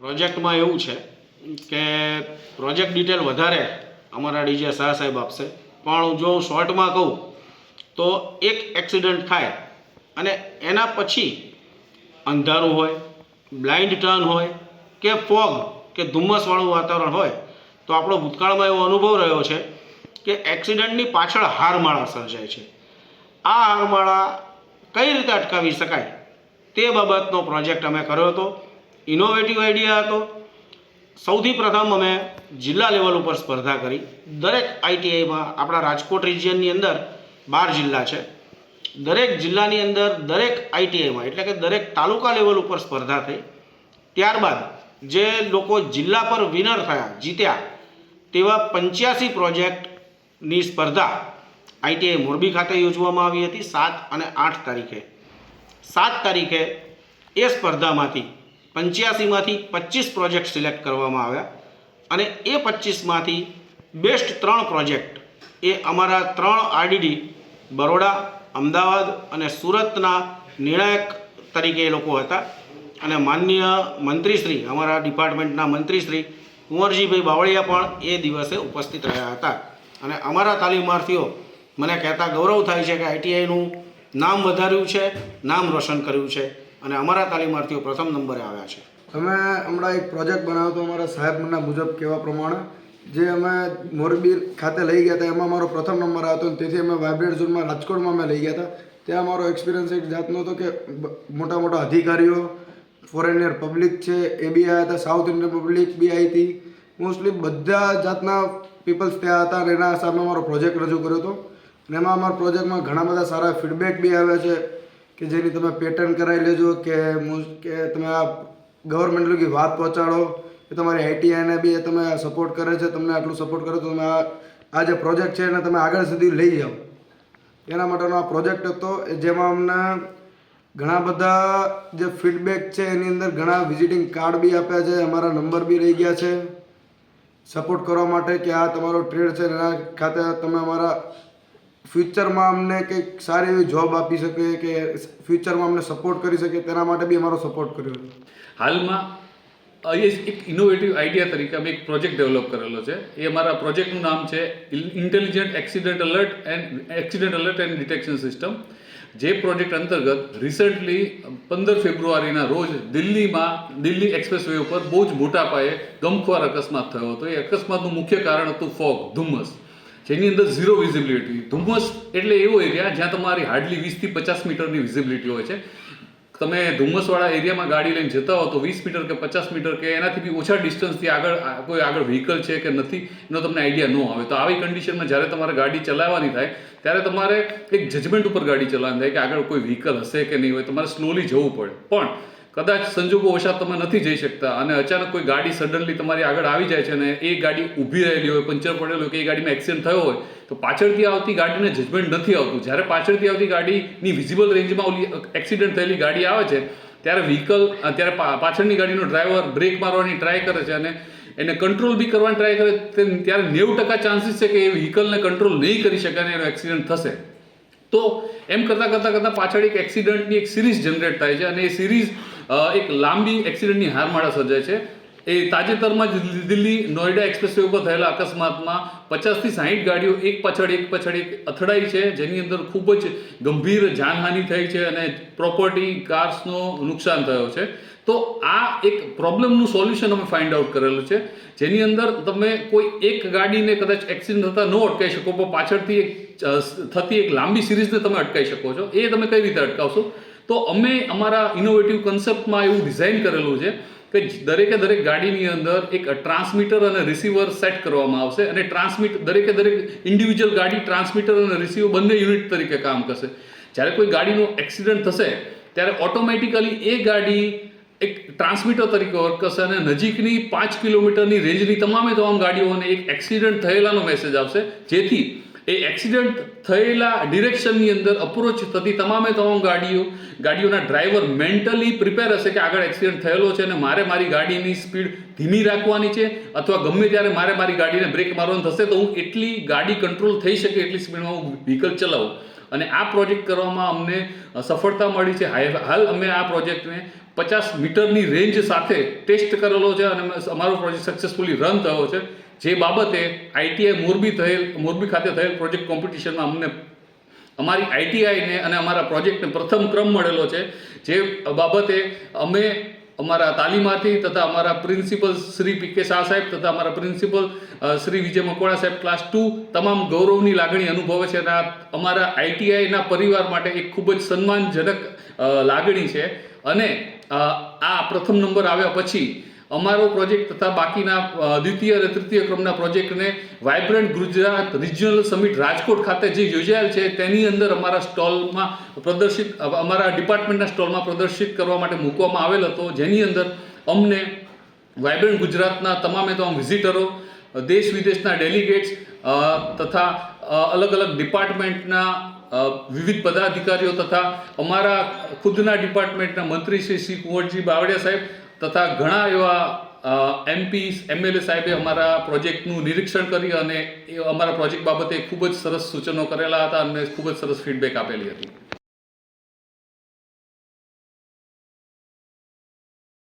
પ્રોજેક્ટમાં એવું છે કે પ્રોજેક્ટ ડિટેલ વધારે અમારા ડીજે શાહ સાહેબ આપશે. પણ જો હું શોર્ટમાં કહું, તો એક એક્સિડન્ટ થાય અને એના પછી અંધારું હોય, બ્લાઇન્ડ ટર્ન હોય કે ફોગ કે ધુમ્મસવાળું વાતાવરણ હોય, તો આપણો ભૂતકાળમાં એવો અનુભવ રહ્યો છે કે એક્સિડન્ટની પાછળ હારમાળા સર્જાય છે. આ હારમાળા કઈ રીતે અટકાવી શકાય તે બાબતનો પ્રોજેક્ટ અમે કર્યો હતો. ઇનોવેટિવ આઈડિયા હતો. સૌથી પ્રથમ અમે જિલ્લા લેવલ ઉપર સ્પર્ધા કરી. દરેક આઈટીઆઈમાં આપણા રાજકોટ રિજિયનની અંદર બાર જિલ્લા છે. દરેક જિલ્લાની અંદર દરેક આઈટીઆઈમાં એટલે કે દરેક તાલુકા લેવલ ઉપર સ્પર્ધા થઈ. ત્યારબાદ જે લોકો જિલ્લા પર વિનર થયા, જીત્યા, તેવા પંચ્યાસી પ્રોજેક્ટની સ્પર્ધા આઈટીઆઈ મોરબી ખાતે યોજવામાં આવી હતી સાત અને આઠ તારીખે. સાત તારીખે એ સ્પર્ધામાંથી પંચ્યાસીમાંથી પચીસ પ્રોજેક્ટ સિલેક્ટ કરવામાં આવ્યા અને એ પચીસમાંથી બેસ્ટ ત્રણ પ્રોજેક્ટ એ અમારા ત્રણ આરડીડી, બરોડા, અમદાવાદ અને સુરતના નિર્ણાયક તરીકે એ લોકો હતા. અને માનનીય મંત્રીશ્રી, અમારા ડિપાર્ટમેન્ટના મંત્રીશ્રી કુંવરજીભાઈ બાવળિયા પણ એ દિવસે ઉપસ્થિત રહ્યા હતા. અને અમારા તાલીમાર્થીઓ મને કહેતા ગૌરવ થાય છે કે આઈટીઆઈનું નામ વધાર્યું છે, નામ રોશન કર્યું છે. અને અમારા તાલીમાર્થીઓ પ્રથમ નંબરે આવ્યા છે. અમે હમણાં એક પ્રોજેક્ટ બનાવ્યો હતો અમારા સાહેબના મુજબ કહેવા પ્રમાણે, જે અમે મોરબી ખાતે લઈ ગયા હતા. એમાં મારો પ્રથમ નંબર આવ્યો હતો તેથી અમે વાઇબ્રેટ ઝોનમાં રાજકોટમાં અમે લઈ ગયા હતા. ત્યાં અમારો એક્સપિરિયન્સ એક જાતનો હતો કે મોટા મોટા અધિકારીઓ ફોરેનર પબ્લિક છે, એ બી આવ્યા હતા સાઉથ ઇન્ડિયન પબ્લિક બી આવી હતી. મોસ્ટલી બધા જાતના પીપલ્સ ત્યાં હતા અને એના સામે મારો પ્રોજેક્ટ રજૂ કર્યો હતો. અને એમાં અમારા પ્રોજેક્ટમાં ઘણા બધા સારા ફીડબેક બી આવ્યા છે. કે જેની તમે પેટર્ન કરાવી લેજો કે કે તમે આ ગવર્મેન્ટ લગી વાત પહોંચાડો, કે તમારી આઈટીઆઈને બી એ તમે સપોર્ટ કરે છે, તમને આટલું સપોર્ટ કરો તો તમે આ આ જે પ્રોજેક્ટ છે એને તમે આગળ સુધી લઈ જાઓ. એના માટેનો આ પ્રોજેક્ટ હતો જેમાં અમને ઘણા બધા જે ફીડબેક છે એની અંદર ઘણા વિઝિટિંગ કાર્ડ બી આપ્યા છે, અમારા નંબર બી રહી ગયા છે. સપોર્ટ કરવા માટે કે આ તમારો ટ્રેડ છે એના ખાતે તમે અમારા ફ્યુચરમાં અમને કંઈક સારી એવી જોબ આપી શકે કે ફ્યુચરમાં અમને સપોર્ટ કરી શકે, તેના માટે બી અમારો સપોર્ટ કર્યો હાલમાં અહીં એક ઇનોવેટિવ આઈડિયા તરીકે અમે એક પ્રોજેક્ટ ડેવલપ કરેલો છે. એ અમારા પ્રોજેક્ટનું નામ છે intelligent accident alert and accident alert and detection system જે પ્રોજેક્ટ અંતર્ગત રિસન્ટલી પંદર ફેબ્રુઆરીના રોજ દિલ્હીમાં, દિલ્હી એક્સપ્રેસ વે ઉપર બહુ જ મોટા પાયે ગમખ્વાર અકસ્માત થયો હતો. એ અકસ્માતનું મુખ્ય કારણ હતું ફોગ, ધુમ્મસ. જેની અંદર ઝીરો વિઝિબિલિટી ધુમ્મસ એટલે એવો એરિયા જ્યાં તમારી હાર્ડલી વીસથી પચાસ મીટરની વિઝિબિલિટી હોય છે. તમે ધુમ્મસવાળા એરિયામાં ગાડી લઈને જતા હો તો વીસ મીટર કે પચાસ મીટર કે એનાથી બી ઓછા ડિસ્ટન્સથી આગળ, કોઈ આગળ વ્હીકલ છે કે નથી, એનો તમને આઈડિયા ન આવે. તો આવી કન્ડિશનમાં જ્યારે તમારે ગાડી ચલાવવાની થાય, ત્યારે તમારે એક જજમેન્ટ ઉપર ગાડી ચલાવવાની થાય કે આગળ કોઈ વ્હીકલ હશે કે નહીં હોય. તમારે સ્લોલી જવું પડે. પણ કદાચ સંજોગો વશાત તમે નથી જઈ શકતા અને અચાનક કોઈ ગાડી સડનલી તમારી આગળ આવી જાય છે અને એ ગાડી ઊભી રહેલી હોય, પંચર પડેલું હોય કે એ ગાડીમાં એક્સિડન્ટ થયો હોય, તો પાછળથી આવતી ગાડીને જજમેન્ટ નથી આવતું. જ્યારે પાછળથી આવતી ગાડીની વિઝિબલ રેન્જમાં ઓલી એક્સિડન્ટ થયેલી ગાડી આવે છે, ત્યારે વ્હીકલ ત્યારે પાછળની ગાડીનો ડ્રાઈવર બ્રેક મારવાની ટ્રાય કરે છે અને એને કંટ્રોલ બી કરવાની ટ્રાય કરે ત્યારે નેવું ટકા ચાન્સીસ છે કે એ વ્હીકલને કંટ્રોલ નહીં કરી શકે અને એનો એક્સિડન્ટ થશે. તો એમ કરતાં કરતાં કરતાં પાછળ એક એક્સિડન્ટની એક સિરીઝ જનરેટ થાય છે અને એ સિરીઝ એક લાંબી એક્સિડન્ટની હારમાળા સર્જાય છે. એ તાજેતરમાં જ દિલ્હી નોઈડા એક્સપ્રેસવે ઉપર થયેલા અકસ્માતમાં પચાસથી સાહીઠ ગાડીઓ એક પાછળ એક પાછળ એક અથડાઈ છે, જેની અંદર ખૂબ જ ગંભીર જાનહાનિ થઈ છે અને પ્રોપર્ટી કાર્સનો નુકસાન થયો છે. તો આ એક પ્રોબ્લેમનું સોલ્યુશન અમે ફાઇન્ડ આઉટ કરેલું છે. જેની અંદર તમે કોઈ એક ગાડીને કદાચ એક્સિડન્ટ થતા ન અટકાવી શકો, પણ પાછળથી એક થતી એક લાંબી સિરીઝને તમે અટકાવી શકો છો. એ તમે કઈ રીતે અટકાવશો? તો અમે અમારા ઇનોવેટિવ કન્સેપ્ટમાં એવું ડિઝાઇન કરેલું છે કે દરેકે દરેક ગાડીની અંદર એક ટ્રાન્સમીટર અને રિસીવર સેટ કરવામાં આવશે અને ટ્રાન્સમીટ દરેકે દરેક ઇન્ડિવિજ્યુઅલ ગાડી ટ્રાન્સમીટર અને રિસીવર બંને યુનિટ તરીકે કામ કરશે. જ્યારે કોઈ ગાડીનો એક્સિડન્ટ થશે, ત્યારે ઓટોમેટિકલી એ ગાડી એક ટ્રાન્સમીટર તરીકે વર્ક કરશે અને નજીકની પાંચ કિલોમીટરની રેન્જની તમામે તમામ ગાડીઓને એક એક્સિડન્ટ થયેલાનો મેસેજ આવશે. જેથી એ એક્સિડન્ટ થયેલા ડિરેક્શનની અંદર અપ્રોચ થતી તમામે તમામ ગાડીઓ, ગાડીઓના ડ્રાઈવર મેન્ટલી પ્રિપેર હશે કે આગળ એક્સિડન્ટ થયેલો છે અને મારે મારી ગાડીની સ્પીડ ધીમી રાખવાની છે અથવા ગમે ત્યારે મારે મારી ગાડીને બ્રેક મારવાનું થશે તો હું એટલી ગાડી કંટ્રોલ થઈ શકે એટલી સ્પીડમાં હું વ્હીકલ ચલાવું. અને આ પ્રોજેક્ટ કરવામાં અમને સફળતા મળી છે. હાલ અમે આ પ્રોજેક્ટને પચાસ મીટરની રેન્જ સાથે ટેસ્ટ કરેલો છે અને અમારો પ્રોજેક્ટ સક્સેસફુલી રન થયો છે. જે બાબતે આઈટીઆઈ મોરબી થયેલ, મોરબી ખાતે થયેલ પ્રોજેક્ટ કોમ્પિટિશનમાં અમને, અમારી આઈટીઆઈને અને અમારા પ્રોજેક્ટને પ્રથમ ક્રમ મળેલો છે, જે બાબતે અમે અમારા તાલીમાર્થી તથા અમારા પ્રિન્સિપલ શ્રી પી કે શાહ સાહેબ તથા અમારા પ્રિન્સિપલ શ્રી વિજય મકવાણા સાહેબ ક્લાસ ટુ તમામ ગૌરવની લાગણી અનુભવે છે અને અમારા આઈટીઆઈના પરિવાર માટે એક ખૂબ જ સન્માનજનક લાગણી છે. અને આ પ્રથમ નંબર આવ્યા પછી અમારો પ્રોજેક્ટ તથા બાકીના દ્વિતીય અને તૃતીય ક્રમના પ્રોજેક્ટને vibrant Gujarat regional summit Rajkot ખાતે જે યોજાયેલ છે, તેની અંદર અમારા સ્ટોલમાં પ્રદર્શિત અમારા ડિપાર્ટમેન્ટના સ્ટોલમાં પ્રદર્શિત કરવા માટે મૂકવામાં આવેલ હતો. જેની અંદર અમને વાઇબ્રન્ટ ગુજરાતના તમામે તમામ વિઝિટરો, દેશ વિદેશના ડેલિગેટ્સ તથા અલગ અલગ ડિપાર્ટમેન્ટના વિવિધ પદાધિકારીઓ તથા અમારા ખુદના ડિપાર્ટમેન્ટના મંત્રી શ્રી શ્રી કુંવરજી બાવળિયા સાહેબ તથા ઘણા એવા એમપી એમએલએ સાહેબે અમારા પ્રોજેક્ટનું નિરીક્ષણ કરી અને એ અમારા પ્રોજેક્ટ બાબતે ખૂબ જ સરસ સૂચનો કરેલા હતા અને ખૂબ જ સરસ ફીડબેક આપેલી હતી.